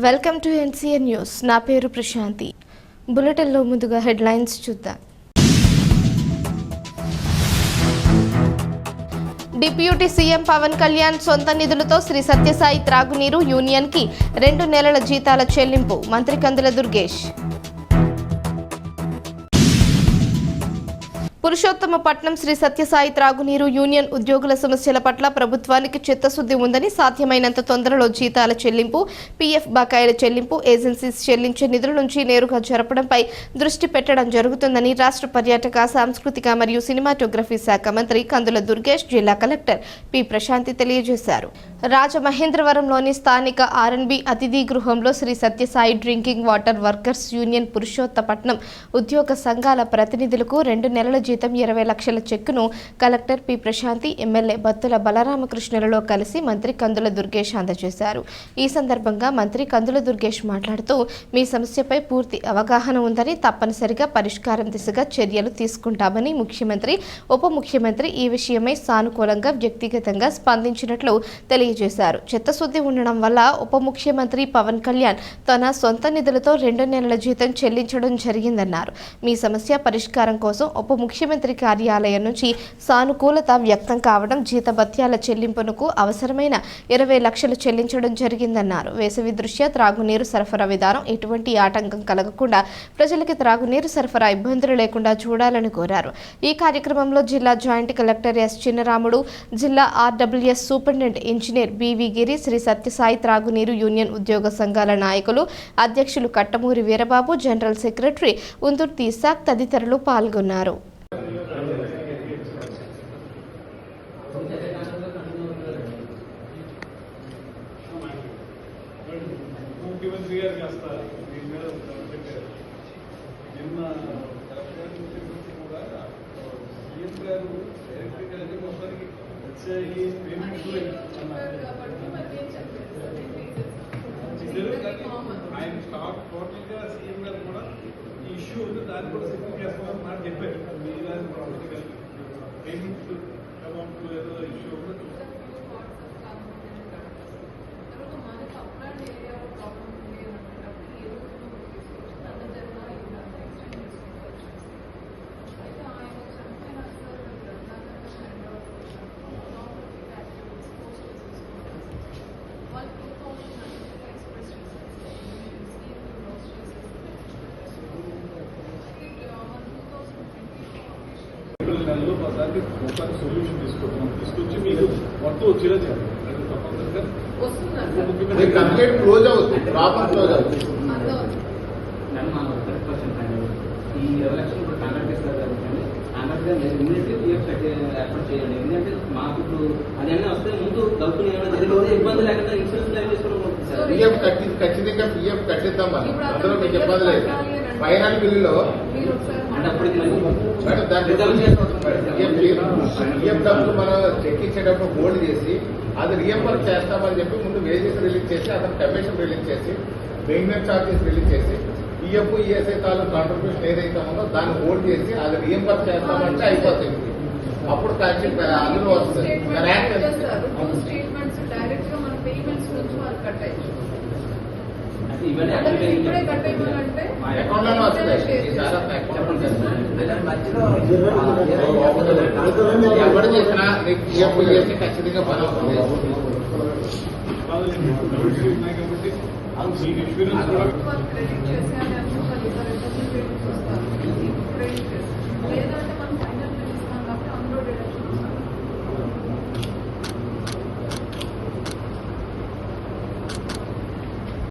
Welcome to NCN news. నా పేరు ప్రశాంతి. బులెటిన్లో ముందుగా హెడ్లైన్స్ చూద్దాం. డిప్యూటీ సీఎం పవన్ కళ్యాణ్ సొంత నిధులతో శ్రీ సత్యసాయి త్రాగునీరు యూనియన్కి రెండు నెలల జీతాల చెల్లింపు. మంత్రి కందుల దుర్గేష్. పురుషోత్తమపట్నం శ్రీ సత్యసాయి త్రాగునీరు యూనియన్ ఉద్యోగుల సమస్యల పట్ల ప్రభుత్వానికి చిత్తశుద్ధి ఉందని సాధ్యమైనంత తొందరలో జీతాల చెల్లింపు పీఎఫ్ బకాయిల చెల్లింపు ఏజెన్సీస్ చెల్లించే నిధుల నుంచి నేరుగా జరపడంపై దృష్టి పెట్టడం జరుగుతుందని రాష్ట్ర పర్యాటక సాంస్కృతిక మరియు సినిమాటోగ్రఫీ శాఖ మంత్రి కందుల దుర్గేష్ జిల్లా కలెక్టర్ పి. ప్రశాంతి తెలియజేశారు. రాజమహేంద్రవరంలోని స్థానిక ఆర్ఎన్బి అతిథి గృహంలో Shri Satyasai drinking water workers union Purushottapatnam ఉద్యోగ సంఘాల ప్రతినిధులకు రెండు నెలల జీతం ఇరవై లక్షల చెక్కును collector P Prashanti MLA Battula బలరామకృష్ణులలో కలిసి మంత్రి కందుల దుర్గేష్ అందజేశారు. ఈ సందర్భంగా మంత్రి కందుల దుర్గేష్ మాట్లాడుతూ మీ సమస్యపై పూర్తి అవగాహన ఉందని తప్పనిసరిగా పరిష్కారం దిశగా చర్యలు తీసుకుంటామని ముఖ్యమంత్రి ఉప ముఖ్యమంత్రి ఈ విషయమై సానుకూలంగా వ్యక్తిగతంగా స్పందించినట్లు తెలియజేశారు. చిత్తశుద్ధి ఉండడం వల్ల ఉప ముఖ్యమంత్రి పవన్ కళ్యాణ్ తన సొంత నిధులతో రెండు నెలల జీతం చెల్లించడం జరిగిందన్నారు. మీ సమస్య పరిష్కారం కోసం ఉప ముఖ్యమంత్రి కార్యాలయం నుంచి సానుకూలత వ్యక్తం కావడం జీతభత్యాల చెల్లింపునకు అవసరమైన ఇరవై లక్షలు చెల్లించడం జరిగిందన్నారు. వేసవి దృష్ట్యా త్రాగునీరు సరఫరా విధానం ఎటువంటి ఆటంకం కలగకుండా ప్రజలకి త్రాగునీరు సరఫరా ఇబ్బందులు లేకుండా చూడాలని కోరారు. ఈ కార్యక్రమంలో జిల్లా జాయింట్ కలెక్టర్ ఎస్ చిన్నరాముడు జిల్లా RWS superintendent engineer BV Giri Shri Sathya Sai త్రాగునీరు యూనియన్ ఉద్యోగ సంఘాల నాయకులు అధ్యక్షులు కట్టమూరి వీరబాబు జనరల్ సెక్రటరీ ఉందుర్తి ఇసాక్ తదితరులు పాల్గొన్నారు. ముఖ్యమంత్రి గారు కాస్త దీని మీద పెట్టారు. నిన్న కలెక్టర్ నుంచి కూడా సీఎం గారు డైరెక్టర్ గారికి మొత్తానికి వచ్చాయి పేమెంట్స్ ఆయన స్టాక్ టోటల్గా సీఎం గారు కూడా ఈ ఇష్యూ ఉంది దాన్ని కూడా సెటిల్ చేస్తామని మాట చెప్పారు. మీ పేమెంట్స్ ఒకసారి సొల్యూషన్ తీసుకుంటాం. తీసుకొచ్చి మీకు మొత్తం వచ్చేలా చేయాలి. అది తప్పనిసరిగా కంప్లీట్ క్లోజ్ అవుతుంది ప్రాపర్ క్లోజ్ అవుతుంది ఈ ఎలక్షన్ ఇప్పుడు కాంటాక్ట్ చేస్తారు కాబట్టి కాంటాక్ట్గా ఇమీడియట్లీ పిఎఫ్ ఏర్పాటు చేయండి. ఎందుకంటే మాకు ఇప్పుడు అదన్నీ వస్తే ముందు డబ్బులు పిఎఫ్ కట్టి ఖచ్చితంగా పిఎఫ్ కట్టిద్దాం మనం. అందులో మీకు ఇబ్బంది లేదు. ఫైనల్ బిల్లులో పిఎఫ్ డబ్బులు మనం చెక్ ఇచ్చేటప్పుడు హోల్డ్ చేసి అది రియంబర్ చేస్తామని చెప్పి ముందు వేజెస్ రిలీజ్ చేసి అతను కమిషన్ రిలీజ్ చేసి మెయింటెనెన్స్ చార్జెస్ రిలీజ్ చేసి పిఎఫ్ ఈఎస్ఐ తాలూ కాంట్రిబ్యూషన్ ఏదైతే ఉందో దాన్ని హోల్డ్ చేసి అది రియంబర్ చేస్తామంటే అయిపోతుంది. అప్పుడు అందులో వస్తుంది. కట్ ఎవరు చేసినా నీకు పిఎఫ్ చేసి ఖచ్చితంగా పని అవుతుంది ఇన్సూరెన్స్